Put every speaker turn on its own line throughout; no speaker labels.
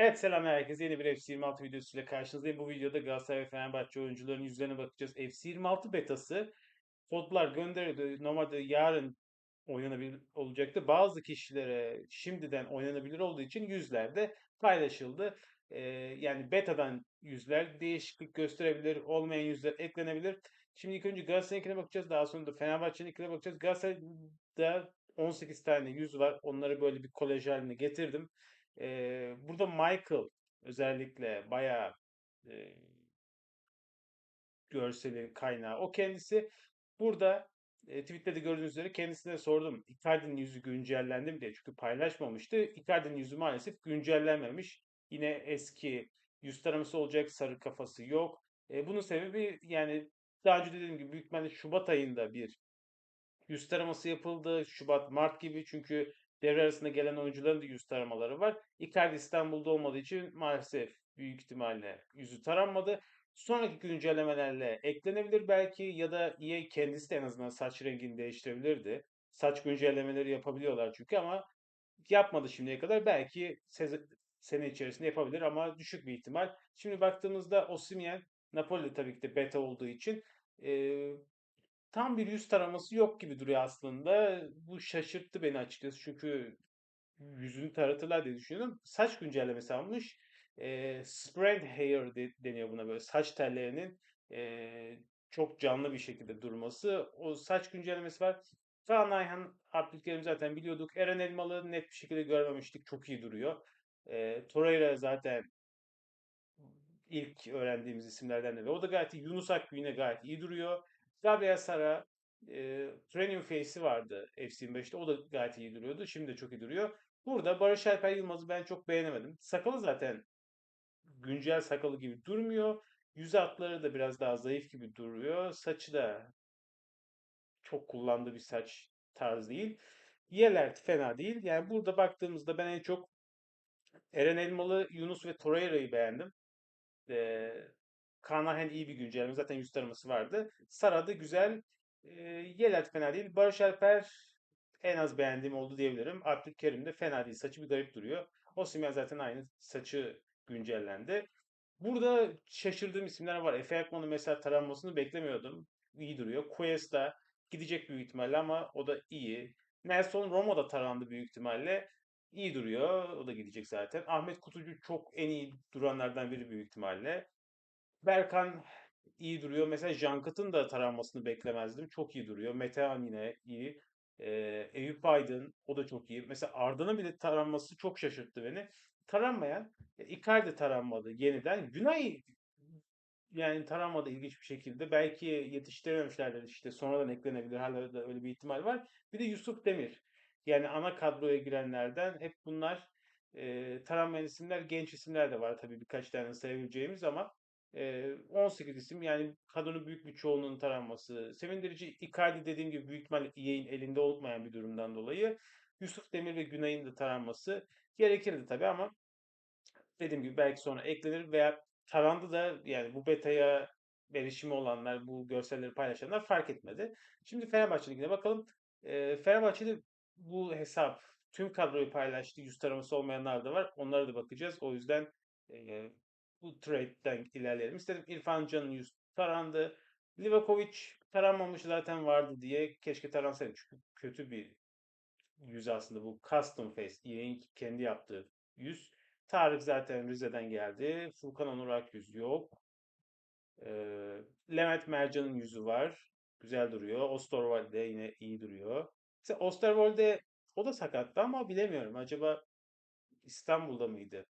Evet selam herkese yeni bir FC 26 videosuyla karşınızdayım. Bu videoda Galatasaray ve Fenerbahçe oyuncularının yüzlerine bakacağız. FC 26 betası kodlar gönderildi. Normalde yarın oynanabilir olacaktı. Bazı kişilere şimdiden oynanabilir olduğu için yüzlerde paylaşıldı. Ee, yani betadan yüzler değişiklik gösterebilir, olmayan yüzler eklenebilir. Şimdi ilk önce Galatasaray'ınkine bakacağız. Daha sonra da Fenerbahçe'ninkine bakacağız. Galatasaray'da 18 tane yüz var. Onları böyle bir kolaj haline getirdim. Ee, burada Michael özellikle bayağı e, görselin kaynağı. O kendisi burada e, tweette gördüğünüz üzere kendisine sordum. Icardi'nin yüzü güncellendi mi diye. Çünkü paylaşmamıştı. Icardi'nin yüzü maalesef güncellenmemiş. Yine eski yüz taraması olacak. Sarı kafası yok. E, bunun sebebi yani daha önce dediğim gibi büyük ihtimalle Şubat ayında bir yüz taraması yapıldı. Şubat, Mart gibi çünkü devre arasında gelen oyuncuların da yüz taramaları var. Icardi İstanbul'da olmadığı için maalesef büyük ihtimalle yüzü taranmadı. Sonraki güncellemelerle eklenebilir belki ya da EA kendisi de en azından saç rengini değiştirebilirdi. Saç güncellemeleri yapabiliyorlar çünkü ama yapmadı şimdiye kadar. Belki sene içerisinde yapabilir ama düşük bir ihtimal. Şimdi baktığımızda Osimhen Napoli tabii ki de beta olduğu için e, tam bir yüz taraması yok gibi duruyor aslında. Bu şaşırttı beni açıkçası çünkü yüzünü taratırlar diye düşünüyordum. Saç güncellemesi almış. E, spread hair de, deniyor buna böyle saç tellerinin e, çok canlı bir şekilde durması. O saç güncellemesi var. Kaan Ayhan apliklerimi zaten biliyorduk. Eren Elmalı net bir şekilde görmemiştik. Çok iyi duruyor. E, Torreira zaten ilk öğrendiğimiz isimlerden de. O da gayet iyi. Yunus Akgün yine gayet iyi duruyor. Gabriel Sara e, Premium Face'i vardı FC 25'te. O da gayet iyi duruyordu. Şimdi de çok iyi duruyor. Burada Barış Alper Yılmaz'ı ben çok beğenemedim. Sakalı zaten güncel sakalı gibi durmuyor. Yüz hatları da biraz daha zayıf gibi duruyor. Saçı da çok kullandığı bir saç tarzı değil. Yeler fena değil. Yani burada baktığımızda ben en çok Eren Elmalı, Yunus ve Torreira'yı beğendim. Ee, Kanahen iyi bir güncelleme. Zaten yüz taraması vardı. Sara da güzel. E, Yelet fena değil. Barış Alper en az beğendiğim oldu diyebilirim. Abdülkerim de fena değil. Saçı bir garip duruyor. Osimhen zaten aynı. Saçı güncellendi. Burada şaşırdığım isimler var. Efe Akman'ın mesela taranmasını beklemiyordum. İyi duruyor. Cuesta gidecek büyük ihtimalle ama o da iyi. Nelson Romo da tarandı büyük ihtimalle. İyi duruyor. O da gidecek zaten. Ahmet Kutucu çok en iyi duranlardan biri büyük ihtimalle. Berkan iyi duruyor. Mesela Jankat'ın da taranmasını beklemezdim. Çok iyi duruyor. Metehan yine iyi. Ee, Eyüp Aydın o da çok iyi. Mesela Arda'nın bile taranması çok şaşırttı beni. Taranmayan Icardi taranmadı yeniden. Günay yani taranmadı ilginç bir şekilde. Belki yetiştirememişlerdir işte sonradan eklenebilir. Hala da öyle bir ihtimal var. Bir de Yusuf Demir. Yani ana kadroya girenlerden hep bunlar e, taranmayan isimler, genç isimler de var tabii birkaç tane sayabileceğimiz ama 18 isim yani kadının büyük bir çoğunluğun taranması. Sevindirici Icardi dediğim gibi büyük ihtimalle EA'in elinde olmayan bir durumdan dolayı Yusuf Demir ve Günay'ın da taranması gerekirdi tabii ama dediğim gibi belki sonra eklenir veya tarandı da yani bu betaya erişimi olanlar, bu görselleri paylaşanlar fark etmedi. Şimdi Fenerbahçe'ninkine bakalım. E, Fenerbahçe'de bu hesap tüm kadroyu paylaştı. Yüz taraması olmayanlar da var. Onlara da bakacağız. O yüzden e, bu trade'den ilerleyelim. İstedim İrfan Can'ın yüz tarandı. Livakovic taranmamış zaten vardı diye keşke taransaydı. Çünkü kötü bir yüz aslında bu custom face. EA'in kendi yaptığı yüz. Tarık zaten Rize'den geldi. Furkan Onur Akyüz yok. Ee, Levent Mercan'ın yüzü var. Güzel duruyor. Osterwolde yine iyi duruyor. Mesela Osterwolde o da sakattı ama bilemiyorum. Acaba İstanbul'da mıydı?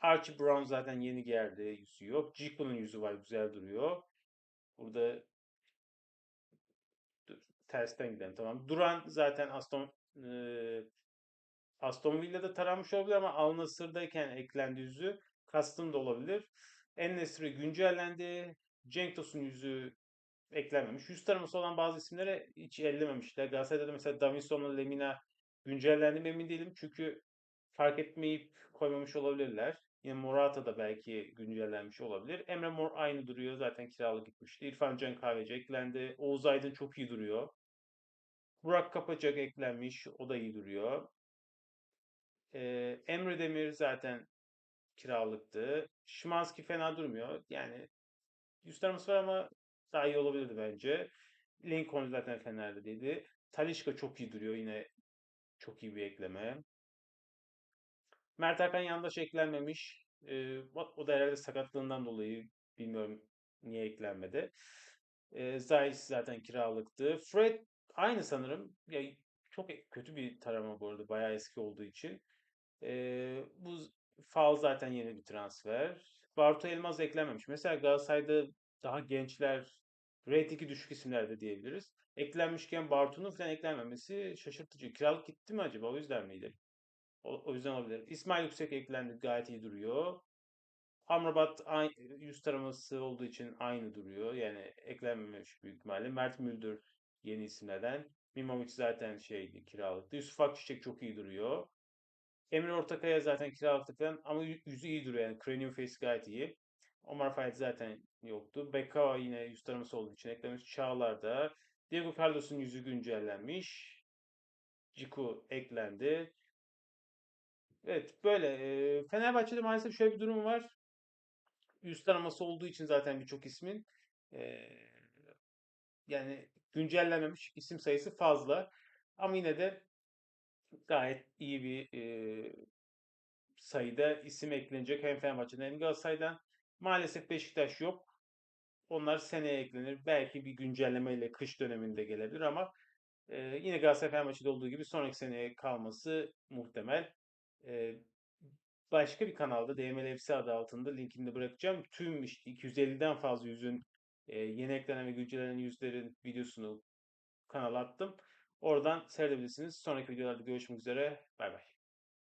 Archie Brown zaten yeni geldi. Yüzü yok. Jiku'nun yüzü var. Güzel duruyor. Burada dur, tersten gidelim. Tamam. Duran zaten Aston e, Aston Villa'da taranmış olabilir ama Al Nassr'dayken eklendi yüzü. Custom da olabilir. En-Nesyri güncellendi. Cenk Tosun yüzü eklenmemiş. Yüz taraması olan bazı isimlere hiç ellememişler. Galatasaray'da da mesela Davinson'la Lemina güncellendi mi emin değilim. Çünkü fark etmeyip koymamış olabilirler. Yine Morata da belki güncellenmiş olabilir. Emre Mor aynı duruyor. Zaten kiralık gitmişti. İrfan Can Kahveci eklendi. Oğuz Aydın çok iyi duruyor. Burak Kapacak eklenmiş. O da iyi duruyor. Ee, Emre Demir zaten kiralıktı. Szymański fena durmuyor. Yani taraması var ama daha iyi olabilirdi bence. Lincoln zaten Fener'de değildi. Talisca çok iyi duruyor. Yine çok iyi bir ekleme. Mert Hakan Yandaş eklenmemiş. Ee, o da herhalde sakatlığından dolayı bilmiyorum niye eklenmedi. Ee, Zayis zaten kiralıktı. Fred aynı sanırım. Ya çok e- kötü bir tarama bu arada. Bayağı eski olduğu için. Ee, bu Fal zaten yeni bir transfer. Bartu Elmaz eklenmemiş. Mesela Galatasaray'da daha gençler, reytingi düşük isimler de diyebiliriz. Eklenmişken Bartu'nun falan eklenmemesi şaşırtıcı. Kiralık gitti mi acaba? O yüzden miydi? O, yüzden olabilir. İsmail Yüksek eklendi. Gayet iyi duruyor. Amrabat ay- yüz taraması olduğu için aynı duruyor. Yani eklenmemiş büyük ihtimalle. Mert Müldür yeni isimlerden. Mimovic zaten şeydi kiralıktı. Yusuf Akçiçek çok iyi duruyor. Emre Ortakaya zaten kiralıktı falan ama yü- yüzü iyi duruyor yani. Cranium Face gayet iyi. Omar Fayyad zaten yoktu. Beka yine yüz taraması olduğu için eklemiş. Çağlar da. Diego Carlos'un yüzü güncellenmiş. Ciku eklendi. Evet böyle. Fenerbahçe'de maalesef şöyle bir durum var. Yüz taraması olduğu için zaten birçok ismin yani güncellenmemiş isim sayısı fazla. Ama yine de gayet iyi bir sayıda isim eklenecek hem Fenerbahçe'den hem Galatasaray'dan. Maalesef Beşiktaş yok. Onlar seneye eklenir. Belki bir güncellemeyle kış döneminde gelebilir ama e, yine Galatasaray Fenerbahçe'de olduğu gibi sonraki seneye kalması muhtemel. Başka bir kanalda DML FC adı altında linkini de bırakacağım. Tüm işte 250'den fazla yüzün e, yeni eklenen ve güncellenen yüzlerin videosunu kanala attım. Oradan seyredebilirsiniz. Sonraki videolarda görüşmek üzere. Bay bay.